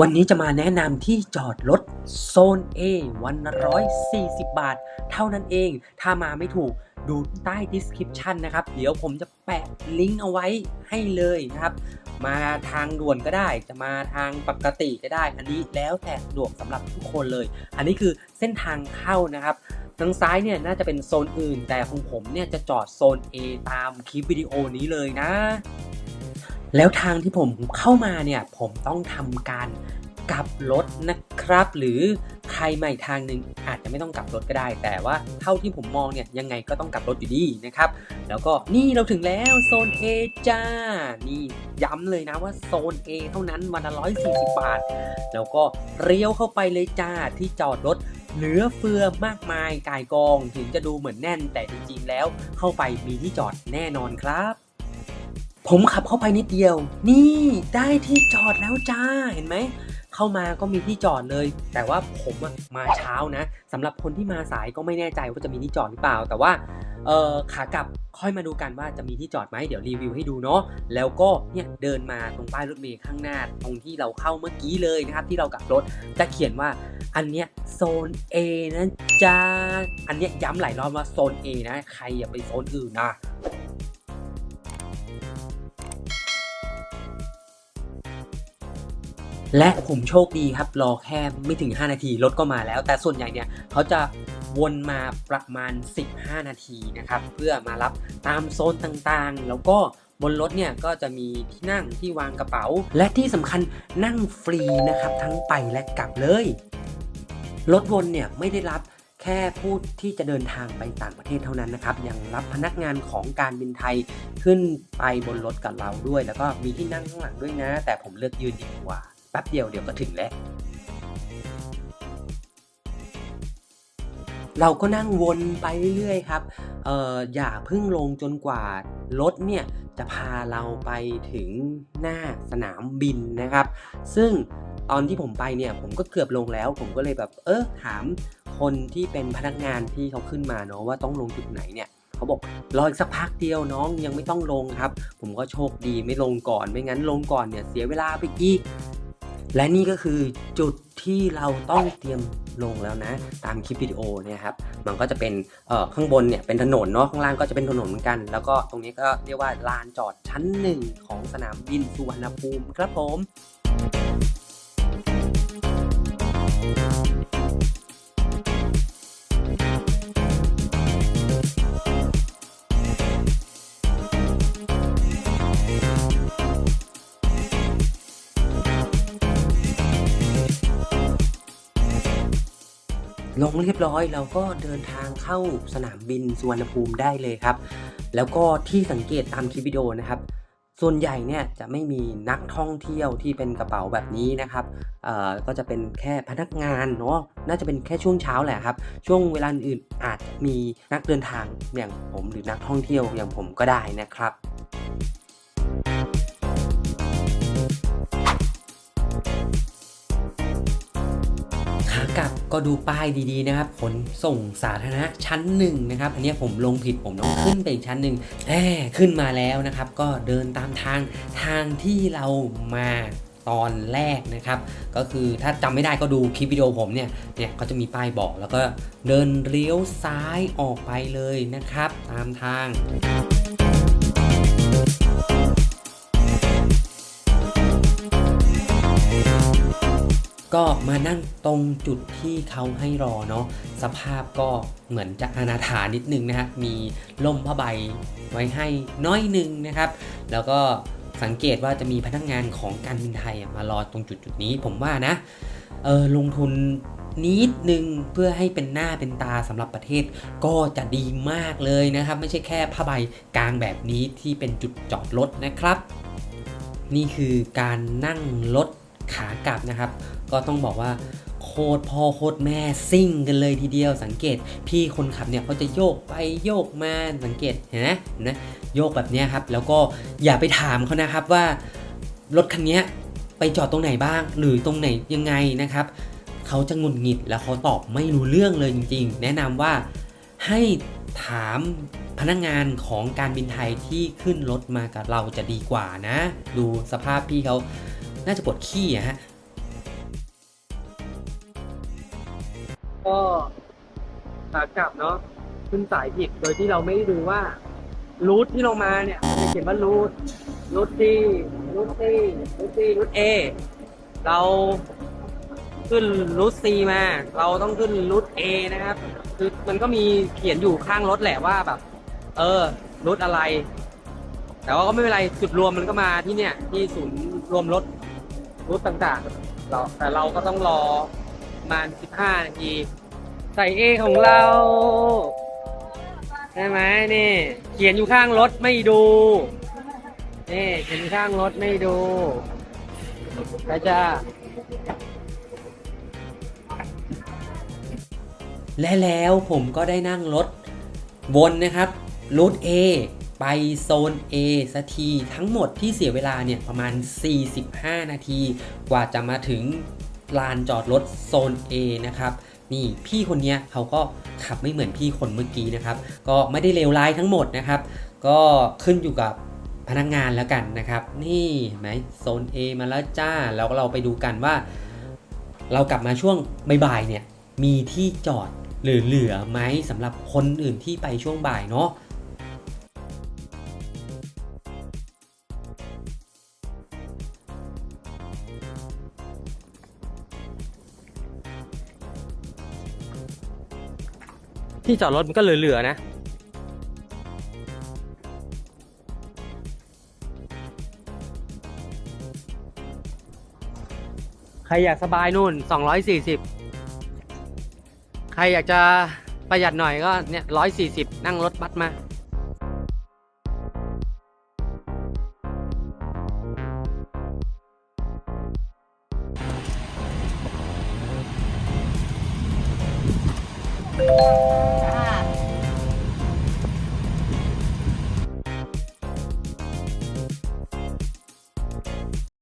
วันนี้จะมาแนะนำที่จอดรถโซน A วันละ140 บาท เท่านั้นเอง ถ้ามาไม่ถูกดูใต้ description นะครับ เดี๋ยวผมจะแปะลิงก์เอาไว้ให้เลยนะครับ มาทางด่วนก็ได้ จะมาทางปกติก็ได้ อันนี้แล้วแต่สะดวกสำหรับทุกคนเลย อันนี้คือเส้นทางเข้านะครับทางซ้ายเนี่ยน่าจะเป็นโซนอื่น แต่ของผมเนี่ยจะจอดโซน A ตามคลิปวิดีโอนี้เลยนะ แล้วทางที่ผมเข้ามาเนี่ยผมต้องทำการกลับรถนะครับ หรือใครมาอีกทางหนึ่งอาจจะไม่ต้องกลับรถก็ได้ แต่ว่าเท่าที่ผมมองเนี่ยยังไงก็ต้องกลับรถอยู่ดีนะครับ แล้วก็นี่เราถึงแล้วโซน A จ้า นี่ย้ำเลยนะว่าโซน A เท่านั้นวันละ140บาท แล้วก็เลี้ยวเข้าไปเลยจ้าที่จอดรถเหลือเฟือมากมายกายกองถึงจะดูเหมือนแน่นแต่จริงๆแล้วเข้าไปมีที่จอดแน่นอนครับ ผมขับเข้าไปนิดเดียว นี่ได้ที่จอดแล้วจ้าเห็นไหมเข้ามาก็มีที่จอดเลย แต่ว่าผมมาเช้านะสำหรับคนที่มาสายก็ไม่แน่ใจว่าจะมีที่จอดหรือเปล่า แต่ว่าเออขากลับค่อยมาดูกันว่าจะมีที่จอดไหมเดี๋ยวรีวิวให้ดูเนาะแล้วก็เนี่ยเดินมาตรงป้ายรถเมล์ข้างหน้า ตรงที่เราเข้าเมื่อกี้เลยนะครับที่เรากลับรถจะเขียนว่าอันเนี้ยโซน A นะจ้าอันเนี้ยย้ำหลายรอบว่าโซน A นะ ใครอย่าไปโซนอื่นนะ และผมโชคดีครับรอแค่ไม่ถึง 5 นาทีรถก็มาแล้ว แต่ส่วนใหญ่เนี่ยเขาจะวนมาประมาณ 15 นาทีนะครับเพื่อมารับตามโซนต่างๆ แล้วก็บนรถเนี่ยก็จะมีที่นั่งที่วางกระเป๋า และที่สำคัญนั่งฟรีนะครับทั้งไปและกลับเลย รถวนเนี่ยไม่ได้รับแค่ผู้ที่จะเดินทางไปต่างประเทศเท่านั้นนะครับยังรับพนักงานของการบินไทยขึ้นไปบนรถกับเราด้วย แล้วก็มีที่นั่งข้างหลังด้วยนะ แต่ผมเลือกยืนดีกว่า ป๊บเดียวเดี๋ยวก็ถึงแล้ว เราก็นั่งวนไปเรื่อยๆครับเอ่ออย่าพึ่งลงจนกว่ารถเนี่ยจะพาเราไปถึงหน้าสนามบินนะครับ ซึ่งตอนที่ผมไปเนี่ยผมก็เกือบลงแล้ว ผมก็เลยแบบเออถามคนที่เป็นพนักงานที่เขาขึ้นมาเนาะว่าต้องลงจุดไหนเนี่ยเขาบอกรออีกสักพักเดียวน้องยังไม่ต้องลงครับ ผมก็โชคดีไม่ลงก่อนไม่งั้นลงก่อนเนี่ยเสียเวลาไปอีก และนี่ก็คือจุดที่เราต้องเตรียมลงแล้วนะ ตามคลิปวิดีโอเนี่ยครับมันก็จะเป็นเอ่อข้างบนเนี่ยเป็นถนนเนาะข้างล่างก็จะเป็นถนนเหมือนกัน แล้วก็ตรงนี้ก็เรียกว่าลานจอดชั้นหนึ่งของสนามบินสุวรรณภูมิครับผม ลงเรียบร้อยเราก็เดินทางเข้าสนามบินสุวรรณภูมิได้เลยครับ แล้วก็ที่สังเกตตามคลิปวิดีโอนะครับ ส่วนใหญ่เนี่ยจะไม่มีนักท่องเที่ยวที่เป็นกระเป๋าแบบนี้นะครับเอ่อก็จะเป็นแค่พนักงานเนาะน่าจะเป็นแค่ช่วงเช้าแหละครับ ช่วงเวลาอื่นอาจมีนักเดินทางอย่างผมหรือนักท่องเที่ยวอย่างผมก็ได้นะครับ ก็ดูป้ายดีๆนะครับขนส่งสาธารณะชั้นหนึ่งนะครับอันนี้ผมลงผิดผมต้องขึ้นไปอีกชั้นหนึ่งแหมขึ้นมาแล้วนะครับ ก็เดินตามทางทางที่เรามาตอนแรกนะครับ ก็คือถ้าจำไม่ได้ก็ดูคลิปวิดีโอผมเนี่ยเนี่ยก็จะมีป้ายบอกแล้วก็เดินเลี้ยวซ้ายออกไปเลยนะครับ ตามทาง ก็มานั่งตรงจุดที่เขาให้รอเนาะสภาพก็เหมือนจะอนาถานิดนึงนะฮะมีล่มผ้าใบไว้ให้น้อยหนึงนะครับ แล้วก็สังเกตว่าจะมีพนักงานของการบินไทยมารอตรงจุดจุดนี้ ผมว่านะเออลงทุนนิดนึงเพื่อให้เป็นหน้าเป็นตาสำหรับประเทศก็จะดีมากเลยนะครับ ไม่ใช่แค่ผ้าใบกลางแบบนี้ที่เป็นจุดจอดรถนะครับ นี่คือการนั่งรถขากลับนะครับ ก็ต้องบอกว่าโคตรพ่อโคตรแม่ซิ่งกันเลยทีเดียวสังเกต พี่คนขับเนี่ยเขาจะโยกไปโยกมาสังเกตเห็นไหมเห็นไหมโยกแบบนี้ครับ แล้วก็อย่าไปถามเขานะครับว่ารถคันนี้ไปจอดตรงไหนบ้าง หรือตรงไหนยังไงนะครับเขาจะงุดหงิดแล้วเขาตอบไม่รู้เรื่องเลยจริง ๆ แนะนำว่าให้ถามพนักงงานของการบินไทยที่ขึ้นรถมากับเราจะดีกว่านะ ดูสภาพพี่เขาน่าจะปวดขี้อะฮะ ก็ขากลับเนาะขึ้นสายผิดโดยที่เราไม่รู้ว่ารูทที่เรามาเนี่ยมันจะเขียนว่ารูทรูทที่รูทที่รูทที่รูทเอเราขึ้นรูทซีมา เราต้องขึ้นรูทเอนะครับ คือมันก็มีเขียนอยู่ข้างรถแหละว่าแบบ เออรูทอะไร แต่ว่าก็ไม่เป็นไรจุดรวมมันก็มาที่เนี่ย ที่ศูนย์รวมรถรูทต่างๆเราแต่เราก็ต้องรอ ประมาณ 15 นาที ใส่เอของเรา ใช่ไหมนี่ เขียนอยู่ข้างรถไม่ดู นี่เขียนข้างรถไม่ดูไปจ้าและแล้วผมก็ได้นั่งรถวนนะครับรูท A ไปโซน A สักทีทั้งหมดที่เสียเวลาเนี่ยประมาณ 45 นาที กว่าจะมาถึง ลานจอดรถโซน A นะครับนี่พี่คนนี้เขาก็ขับไม่เหมือนพี่คนเมื่อกี้นะครับ ก็ไม่ได้เลวร้ายทั้งหมดนะครับ ก็ขึ้นอยู่กับพนักงงานแล้วกันนะครับ นี่เห็นไหมโซน A มาแล้วจ้าแล้วเราไปดูกันว่า เรากลับมาช่วงบ่ายๆเนี่ยมีที่จอดเหลือๆไหมสำหรับคนอื่นที่ไปช่วงบ่ายเนาะ ที่จอดรถมันก็เหลือๆนะ ใครอยากสบายนู่น 240 ใครอยากจะประหยัดหน่อยก็เนี่ย140 นั่งรถบัสมา Bye.